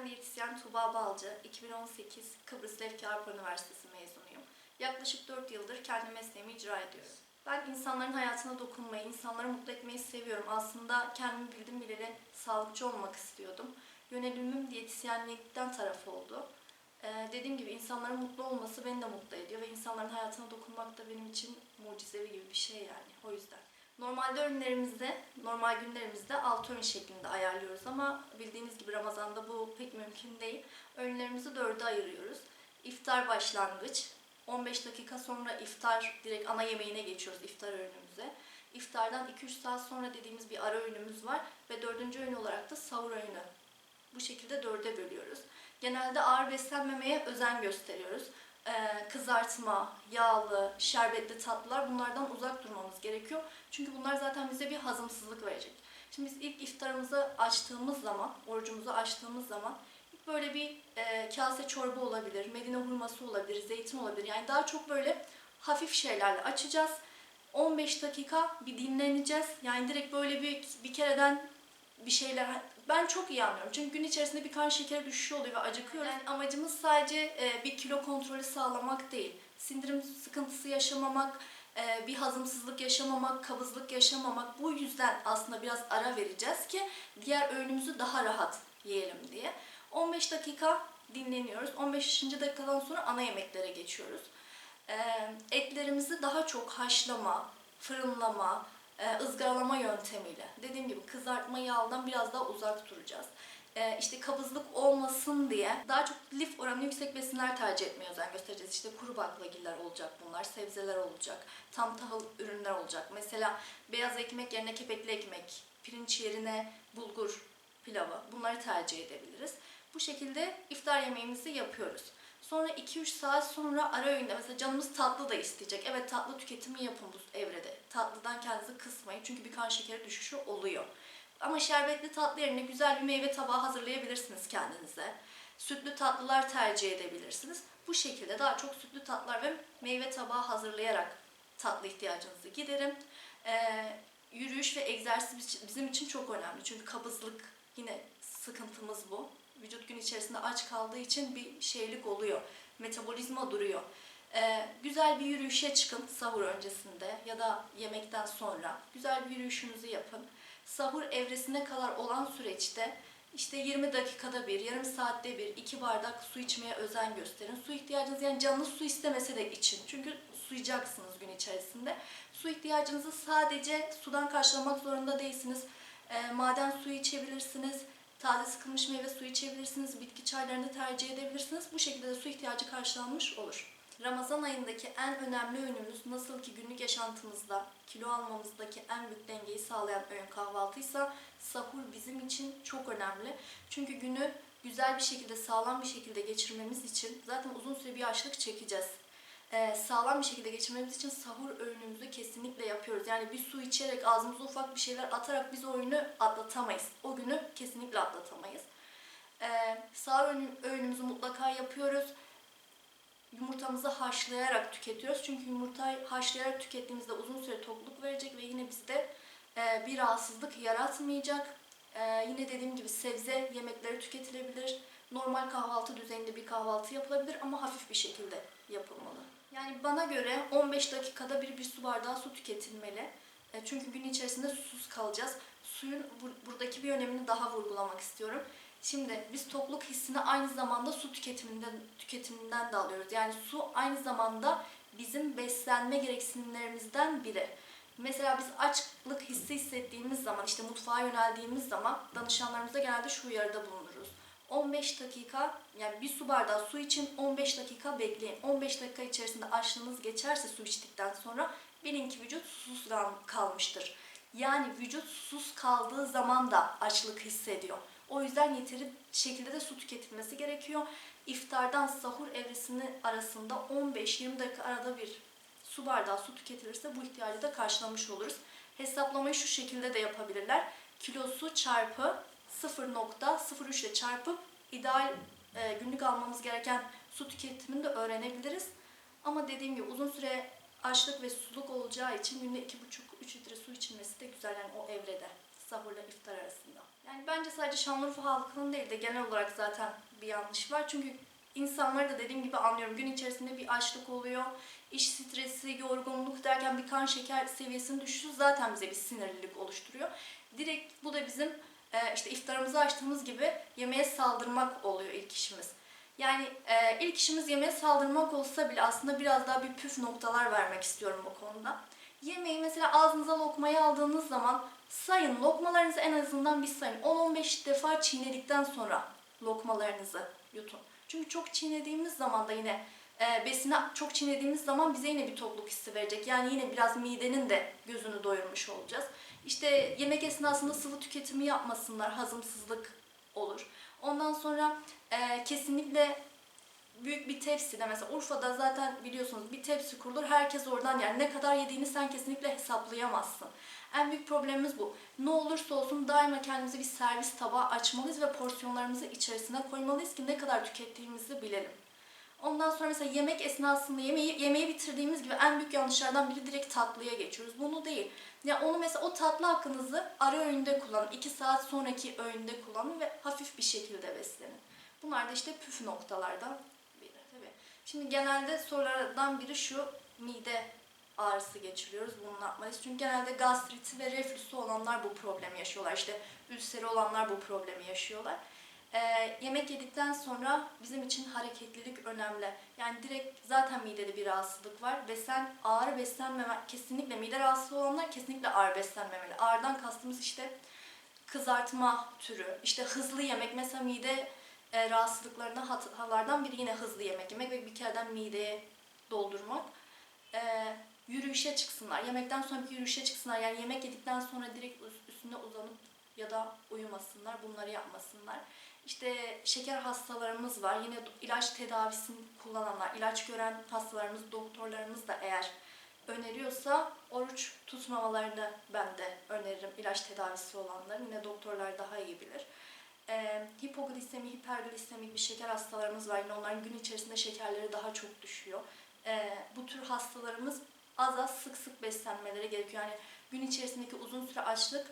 Ben diyetisyen Tuğba Balcı, 2018 Kıbrıs Lefki Avrupa Üniversitesi mezunuyum. Yaklaşık 4 yıldır kendi mesleğimi icra ediyorum. Ben insanların hayatına dokunmayı, insanları mutlu etmeyi seviyorum. Aslında kendimi bildim bileli sağlıkçı olmak istiyordum. Yönelimim diyetisyenlikten taraf oldu. Ee, dediğim gibi insanların mutlu olması beni de mutlu ediyor ve insanların hayatına dokunmak da benim için mucizevi gibi bir şey yani. O yüzden. Normalde öğünlerimizde, normal günlerimizde 6 öğün şeklinde ayarlıyoruz ama bildiğiniz gibi Ramazan'da bu pek mümkün değil. Öğünlerimizi 4'e ayırıyoruz. İftar başlangıç, 15 dakika sonra iftar direkt ana yemeğine geçiyoruz iftar öğünümüze. İftardan 2-3 saat sonra dediğimiz bir ara öğünümüz var ve dördüncü öğün olarak da sahur öğünü. Bu şekilde dörde bölüyoruz. Genelde ağır beslenmemeye özen gösteriyoruz. Ee, kızartma, yağlı, şerbetli tatlılar bunlardan uzak durmamız gerekiyor. Çünkü bunlar zaten bize bir hazımsızlık verecek. Şimdi biz ilk iftarımızı açtığımız zaman, orucumuzu açtığımız zaman böyle bir e, kase çorba olabilir, medine hurması olabilir, zeytin olabilir. Yani daha çok böyle hafif şeylerle açacağız. 15 dakika bir dinleneceğiz. Yani direkt böyle bir bir kereden bir şeyler ben çok iyi anlıyorum. Çünkü gün içerisinde bir kan şekeri düşüşü oluyor ve acıkıyoruz. Yani amacımız sadece e, bir kilo kontrolü sağlamak değil. Sindirim sıkıntısı yaşamamak, e, bir hazımsızlık yaşamamak, kabızlık yaşamamak. Bu yüzden aslında biraz ara vereceğiz ki diğer öğünümüzü daha rahat yiyelim diye. 15 dakika dinleniyoruz. 15. dakikadan sonra ana yemeklere geçiyoruz. E, etlerimizi daha çok haşlama, fırınlama, e, ızgaralama yöntemiyle. Dediğim gibi kızartma yağdan biraz daha uzak duracağız. E, işte kabızlık olmasın diye daha çok lif oranı yüksek besinler tercih etmeye özen göstereceğiz. İşte kuru baklagiller olacak bunlar, sebzeler olacak, tam tahıl ürünler olacak. Mesela beyaz ekmek yerine kepekli ekmek, pirinç yerine bulgur pilavı bunları tercih edebiliriz. Bu şekilde iftar yemeğimizi yapıyoruz. Sonra 2-3 saat sonra ara öğünde mesela canımız tatlı da isteyecek. Evet tatlı tüketimi yapın bu evrede. Tatlıdan kendinizi kısmayın çünkü bir kan şekeri düşüşü oluyor. Ama şerbetli tatlı yerine güzel bir meyve tabağı hazırlayabilirsiniz kendinize. Sütlü tatlılar tercih edebilirsiniz. Bu şekilde daha çok sütlü tatlılar ve meyve tabağı hazırlayarak tatlı ihtiyacınızı giderin. Ee, yürüyüş ve egzersiz bizim için çok önemli. Çünkü kabızlık yine sıkıntımız bu vücut gün içerisinde aç kaldığı için bir şeylik oluyor. Metabolizma duruyor. Ee, güzel bir yürüyüşe çıkın sahur öncesinde ya da yemekten sonra. Güzel bir yürüyüşünüzü yapın. Sahur evresine kadar olan süreçte işte 20 dakikada bir, yarım saatte bir, iki bardak su içmeye özen gösterin. Su ihtiyacınız yani canınız su istemese de için. Çünkü suyacaksınız gün içerisinde. Su ihtiyacınızı sadece sudan karşılamak zorunda değilsiniz. E, maden suyu içebilirsiniz. Taze sıkılmış meyve suyu içebilirsiniz, bitki çaylarını tercih edebilirsiniz. Bu şekilde de su ihtiyacı karşılanmış olur. Ramazan ayındaki en önemli öğünümüz nasıl ki günlük yaşantımızda kilo almamızdaki en büyük dengeyi sağlayan öğün kahvaltıysa sahur bizim için çok önemli. Çünkü günü güzel bir şekilde, sağlam bir şekilde geçirmemiz için zaten uzun süre bir açlık çekeceğiz. Ee, sağlam bir şekilde geçirmemiz için sahur öğünümüzü kesinlikle yapıyoruz. Yani bir su içerek, ağzımıza ufak bir şeyler atarak biz o öğünü atlatamayız. O günü kesinlikle atlatamayız. Ee, sahur öğünümüzü mutlaka yapıyoruz. Yumurtamızı haşlayarak tüketiyoruz. Çünkü yumurtayı haşlayarak tükettiğimizde uzun süre tokluk verecek ve yine bizde e, bir rahatsızlık yaratmayacak. E, yine dediğim gibi sebze yemekleri tüketilebilir. Normal kahvaltı düzeyinde bir kahvaltı yapılabilir ama hafif bir şekilde yapılmalı. Yani bana göre 15 dakikada bir bir su bardağı su tüketilmeli. E, çünkü gün içerisinde susuz kalacağız. Suyun buradaki bir önemini daha vurgulamak istiyorum. Şimdi biz tokluk hissini aynı zamanda su tüketiminden tüketiminden de alıyoruz. Yani su aynı zamanda bizim beslenme gereksinimlerimizden biri. Mesela biz açlık hissi hissettiğimiz zaman, işte mutfağa yöneldiğimiz zaman danışanlarımıza genelde şu uyarıda bulunuruz. 15 dakika, yani bir su bardağı su için 15 dakika bekleyin. 15 dakika içerisinde açlığınız geçerse su içtikten sonra bilin ki vücut susuz kalmıştır. Yani vücut susuz kaldığı zaman da açlık hissediyor. O yüzden yeteri şekilde de su tüketilmesi gerekiyor. İftardan sahur evresini arasında 15-20 dakika arada bir su bardağı su tüketilirse bu ihtiyacı da karşılamış oluruz. Hesaplamayı şu şekilde de yapabilirler. Kilosu çarpı 0.03 ile çarpıp ideal e, günlük almamız gereken su tüketimini de öğrenebiliriz. Ama dediğim gibi uzun süre açlık ve suluk olacağı için günde 2,5-3 litre su içilmesi de güzel yani o evrede sahurla iftar arasında. Yani bence sadece Şanlıurfa halkının değil de genel olarak zaten bir yanlış var. Çünkü insanları da dediğim gibi anlıyorum. Gün içerisinde bir açlık oluyor. iş stresi, yorgunluk derken bir kan şeker seviyesinin düşüşü zaten bize bir sinirlilik oluşturuyor. Direkt bu da bizim e, işte iftarımızı açtığımız gibi yemeğe saldırmak oluyor ilk işimiz. Yani e, ilk işimiz yemeğe saldırmak olsa bile aslında biraz daha bir püf noktalar vermek istiyorum bu konuda. Yemeği mesela ağzınıza lokmayı aldığınız zaman sayın lokmalarınızı en azından bir sayın. 10-15 defa çiğnedikten sonra lokmalarınızı yutun. Çünkü çok çiğnediğimiz zaman da yine e, besini çok çiğnediğimiz zaman bize yine bir tokluk hissi verecek. Yani yine biraz midenin de gözünü doyurmuş olacağız. İşte yemek esnasında sıvı tüketimi yapmasınlar, hazımsızlık olur. Ondan sonra e, kesinlikle büyük bir tepside mesela Urfa'da zaten biliyorsunuz bir tepsi kurulur. Herkes oradan yani ne kadar yediğini sen kesinlikle hesaplayamazsın. En büyük problemimiz bu. Ne olursa olsun daima kendimize bir servis tabağı açmalıyız ve porsiyonlarımızı içerisine koymalıyız ki ne kadar tükettiğimizi bilelim. Ondan sonra mesela yemek esnasında yemeği, yemeği bitirdiğimiz gibi en büyük yanlışlardan biri direkt tatlıya geçiyoruz. Bunu değil. Ya onu mesela o tatlı hakkınızı ara öğünde kullanın. 2 saat sonraki öğünde kullanın ve hafif bir şekilde beslenin. Bunlar da işte püf noktalardan biri. Tabii. Şimdi genelde sorulardan biri şu mide ağrısı geçiriyoruz. Bunu yapmalıyız? Çünkü genelde gastriti ve reflüsü olanlar bu problemi yaşıyorlar. İşte ülseri olanlar bu problemi yaşıyorlar. Ee, yemek yedikten sonra bizim için hareketlilik önemli. Yani direkt zaten midede bir rahatsızlık var ve sen ağır beslenmeme, kesinlikle mide rahatsızlığı olanlar kesinlikle ağır beslenmemeli. Ağırdan kastımız işte kızartma türü, işte hızlı yemek. Mesela mide e, rahatsızlıklarından hatalardan biri yine hızlı yemek yemek ve bir kereden mideye doldurmak. Ee, yürüyüşe çıksınlar. Yemekten sonra bir yürüyüşe çıksınlar. Yani yemek yedikten sonra direkt üstüne uzanıp ya da uyumasınlar. Bunları yapmasınlar. İşte şeker hastalarımız var. Yine ilaç tedavisini kullananlar, ilaç gören hastalarımız, doktorlarımız da eğer öneriyorsa oruç tutmamalarını ben de öneririm. İlaç tedavisi olanların. Yine doktorlar daha iyi bilir. Ee, hipoglisemi, hiperglisemik bir şeker hastalarımız var. Yine onların gün içerisinde şekerleri daha çok düşüyor. Ee, bu tür hastalarımız az az sık sık beslenmeleri gerekiyor. Yani gün içerisindeki uzun süre açlık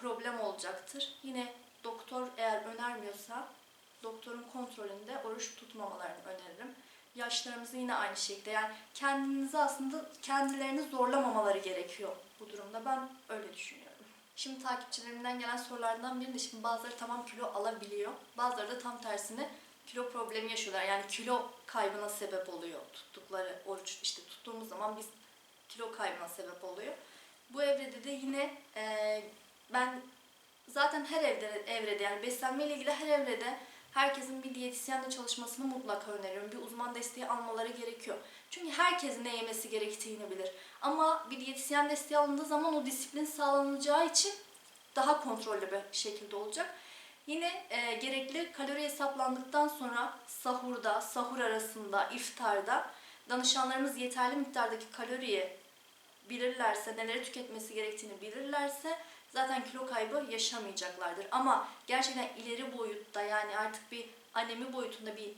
problem olacaktır. Yine doktor eğer önermiyorsa doktorun kontrolünde oruç tutmamalarını öneririm. Yaşlarımızı yine aynı şekilde yani kendinizi aslında kendilerini zorlamamaları gerekiyor bu durumda. Ben öyle düşünüyorum. Şimdi takipçilerimden gelen sorulardan biri de şimdi bazıları tamam kilo alabiliyor. Bazıları da tam tersine kilo problemi yaşıyorlar. Yani kilo kaybına sebep oluyor tuttukları oruç. işte tuttuğumuz zaman biz kilo kaybına sebep oluyor. Bu evrede de yine e, ben zaten her evde evrede yani beslenme ile ilgili her evrede herkesin bir diyetisyenle çalışmasını mutlaka öneriyorum. Bir uzman desteği almaları gerekiyor. Çünkü herkesin ne yemesi gerektiğini bilir. Ama bir diyetisyen desteği alındığı zaman o disiplin sağlanacağı için daha kontrollü bir şekilde olacak. Yine e, gerekli kalori hesaplandıktan sonra sahurda, sahur arasında, iftarda danışanlarımız yeterli miktardaki kaloriyi bilirlerse, neleri tüketmesi gerektiğini bilirlerse zaten kilo kaybı yaşamayacaklardır. Ama gerçekten ileri boyutta yani artık bir anemi boyutunda bir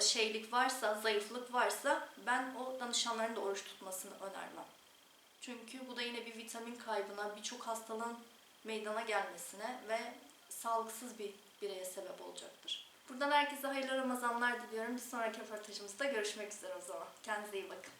şeylik varsa, zayıflık varsa ben o danışanların da oruç tutmasını önermem. Çünkü bu da yine bir vitamin kaybına, birçok hastalığın meydana gelmesine ve sağlıksız bir bireye sebep olacaktır. Buradan herkese hayırlı Ramazanlar diliyorum. Bir sonraki röportajımızda görüşmek üzere o zaman. Kendinize iyi bakın.